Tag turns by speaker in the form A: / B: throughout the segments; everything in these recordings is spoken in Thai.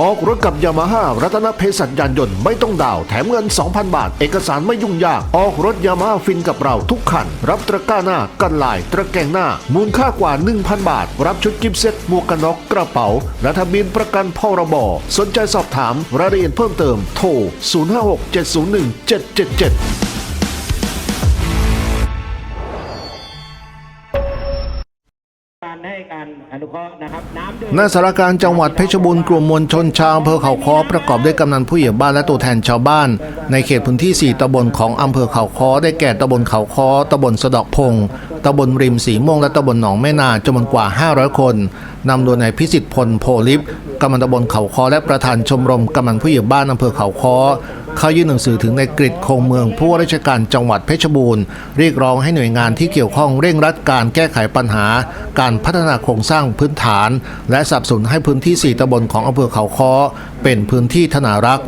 A: ออกรถกับยามาฮ่ารัตนเพศัชยานยนต์ไม่ต้องดาวแถมเงิน 2,000 บาท เอกสารไม่ยุ่งยาก ออกรถยามาฮ่าฟินกับเราทุกคัน รับตะกร้าหน้า กันลาย ตะแกงหน้า มูลค่ากว่า 1,000 บาท รับชุดกิฟต์เซ็ตหมวกกันน็อกกระเป๋า และทะเบียนประกันพรบสนใจสอบถามรายละเอียดเพิ่มเติมโทร 056 701 777
B: การให้การอนุเคราะห์นะครับน้ำดื่ม
A: ณสารกลารจังหวัดเพชรบูรณ์กลุ่มมวลชนชาวอำเภอเขาค้อประกอบด้วยกำนันผู้ใหญ่บ้านและตัวแทนชาวบ้าน ในเขตพื้นที่ 4ตำบลของอำเภอเขาค้อได้แก่ตำบลเขาค้อตำบลสะเดอกพงตำบลริมสีม่วงและตำบลหนองแม่นาจำนวนกว่า 500 คนนำโดยนายพิสิทธิ์พลโพลิฟกำนันตำบลเขาค้อและประธานชมรมกำนันผู้ใหญ่บ้านอำเภอเขาค้อ เขายื่นหนังสือถึงในกริดคงเมืองผู้ว่าราชการจังหวัดเพชรบูรณ์เรียกร้องให้หน่วยงานที่เกี่ยวข้องเร่งรัดการแก้ไขปัญหา การพัฒนาโครงสร้างพื้นฐาน และสนับสนุนให้พื้นที่ 4ตำบลของอำเภอเขาค้อเป็นพื้นที่ธนารักษ์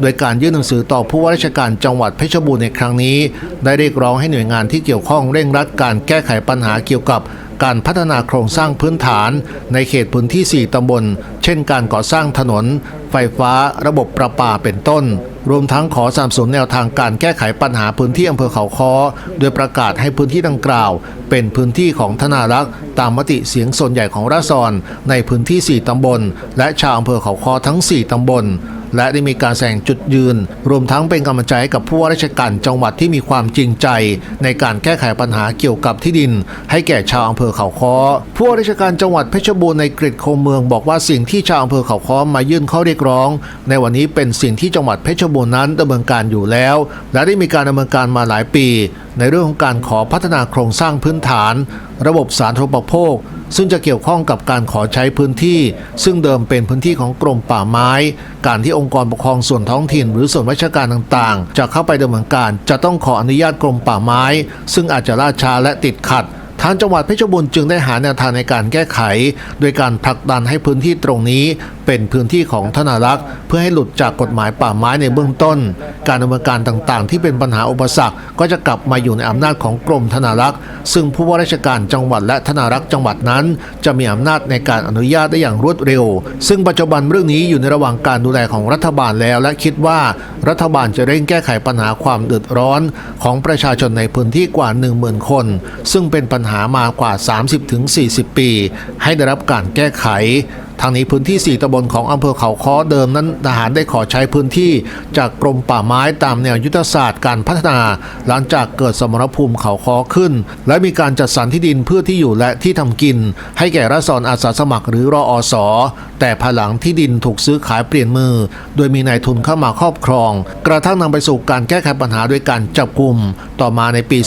A: โดยการยื่นหนังสือต่อผู้ว่าราชการจังหวัดเพชรบูรณ์ในครั้งนี้ ได้เรียกร้องให้หน่วยงานที่เกี่ยวข้องเร่งรัดการแก้ไขปัญหาเกี่ยวกับการพัฒนาโครงสร้างพื้นฐาน ในเขตพื้นที่ 4 ตำบล เช่นการก่อสร้างถนน ไฟฟ้า ระบบประปาเป็นต้น รวมทั้งขอสนับสนุนแนวทางการแก้ไขปัญหาพื้นที่อำเภอเขาค้อโดยประกาศให้พื้นที่ดังกล่าว เป็นพื้นที่ของธนารักษ์ ตามมติเสียงส่วนใหญ่ของราษฎรในพื้นที่ 4 ตำบล และชาวอำเภอเขาค้อทั้ง 4 ตำบล และได้มีการแสดงจุดยืน รวมทั้งเป็นกำลังใจให้กับผู้ว่าราชการจังหวัดที่มีความจริงใจ ในการแก้ไขปัญหาเกี่ยวกับที่ดิน ให้แก่ชาวอำเภอเขาค้อผู้ว่าราชการจังหวัดเพชรบูรณ์ในกริดโคมเมืองบอกว่าสิ่งที่ชาวอำเภอเขาค้อมายื่นข้อเรียกร้อง ในวันนี้เป็นสิ่งที่จังหวัดเพชรบูรณ์นั้นดำเนินการอยู่แล้ว และได้มีการดำเนินการมาหลายปีในเรื่องของการขอพัฒนาโครงสร้างพื้นฐาน ระบบสาธารณูปโภค ซึ่งจะเกี่ยวข้องกับการขอใช้พื้นที่ ซึ่งเดิมเป็นพื้นที่ของกรมป่าไม้ การที่องค์กรปกครองส่วนท้องถิ่น หรือส่วนราชการต่างๆ จะเข้าไปดำเนินการ จะต้องขออนุญาตกรมป่าไม้ ซึ่งอาจจะล่าช้าและติดขัดทางจังหวัดเพชรบูรณ์จึงได้หาแนวทางในการแก้ไข โดยการผลักดันให้พื้นที่ตรงนี้เป็นพื้นที่ของธนารักษ์ เพื่อให้หลุดจากกฎหมายป่าไม้ในเบื้องต้น การดำเนินการต่างๆ ที่เป็นปัญหาอุปสรรค ก็จะกลับมาอยู่ในอำนาจของกรมธนารักษ์ ซึ่งผู้ว่าราชการจังหวัดและธนารักษ์จังหวัดนั้น จะมีอำนาจในการอนุญาตได้อย่างรวดเร็ว ซึ่งปัจจุบันเรื่องนี้อยู่ในระหว่างการดูแลของรัฐบาลแล้ว และคิดว่ารัฐบาลจะเร่งแก้ไขปัญหาความเดือดร้อน ของประชาชนในพื้นที่กว่า 10,000 คน ซึ่งเป็นปัญหามากว่า 30-40 ปี ให้ได้รับการแก้ไข ทางนี้พื้นที่ 4ตำบลของอำเภอเขาค้อเดิมนั้นทหารได้ขอใช้พื้นที่จากกรมป่าไม้ตามแนวยุทธศาสตร์การพัฒนา หลังจากเกิดสมรภูมิเขาค้อขึ้น และมีการจัดสรรที่ดินเพื่อที่อยู่และที่ทำกิน ให้แก่รัษฎรอาสาสมัครหรือรออสแต่ภายหลังที่ดินถูกซื้อขายเปลี่ยนมือ โดยมีนายทุนเข้ามาครอบครอง กระทั่งนำไปสู่การแก้ไขปัญหาด้วยการจับกลุ่ม ต่อมาในปี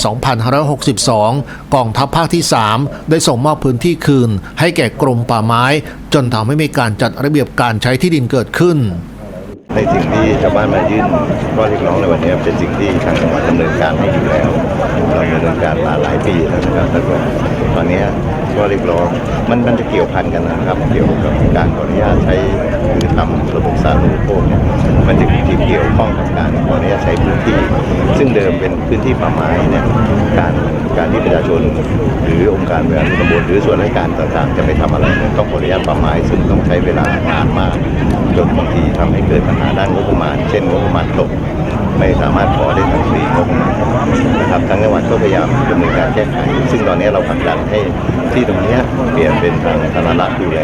A: 2562 กองทัพภาคที่ 3 ได้ส่งมอบพื้นที่คืน ให้แก่กรมป่าไม้จนทำให้มีการจัดระเบียบการใช้ที่ดินเกิดขึ้น
C: ในสิ่งที่ชาวบ้านมายื่นข้อเรียกร้องในวันนี้เป็นสิ่งที่ทางจังหวัดดำเนินการให้อยู่แล้วเราดำเนินการมาหลายปีแล้วนะครับแล้วก็ตอนนี้ข้อเรียกร้องมันมันจะเกี่ยวพันกันนะครับ เกี่ยวกับการขออนุญาตใช้ หรือทำระบบสาธารณูปโภคเนี่ยมันจะมีที่เกี่ยวข้องกับการขออนุญาตใช้พื้นที่ ซึ่งเดิมเป็นพื้นที่ป่าไม้เนี่ยการการที่ประชาชน หรือองค์การบริหารส่วนตำบลหรือส่วนราชการต่างๆ จะไปทำอะไรเนี่ยต้องขออนุญาตป่าไม้ซึ่งต้องใช้เวลานานมากจนบางทีทำให้เกิดปัญหาด้านงบประมาณ เช่นงบประมาณตก ไม่สามารถขอได้ทันทีงบประมาณนะครับทางจังหวัดก็พยายามดำเนินการแก้ไขซึ่งตอนนี้เราผลักดันให้ที่ตรงนี้เปลี่ยนเป็นทางธารักษ์ดูแล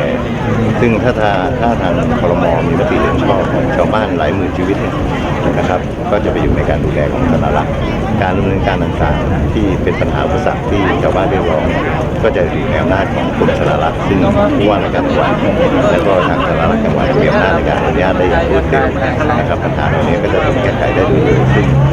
C: ซึ่งถ้าถ้าถ้าทางครมมีมติเห็นชอบชาวบ้านหลายหมื่นชีวิตนะครับ ก็จะไปอยู่ในการดูแลของธารักษ์การดำเนินการต่างๆที่เป็นปัญหาอุปสรรคที่ชาวบ้านเรียกร้องก็จะอยู่ในอำนาจของกรมธารักษ์ซึ่งผู้ว่าราชการจังหวัดและก็ทางธนารักษ์จังหวัดมีอำนาจใน การอนุญาตได้อย่างรวดเร็วนะครับปัญหาเหล่านี้ก็จะถูกแก้ไขได้ด้วยเร็วซึ่ง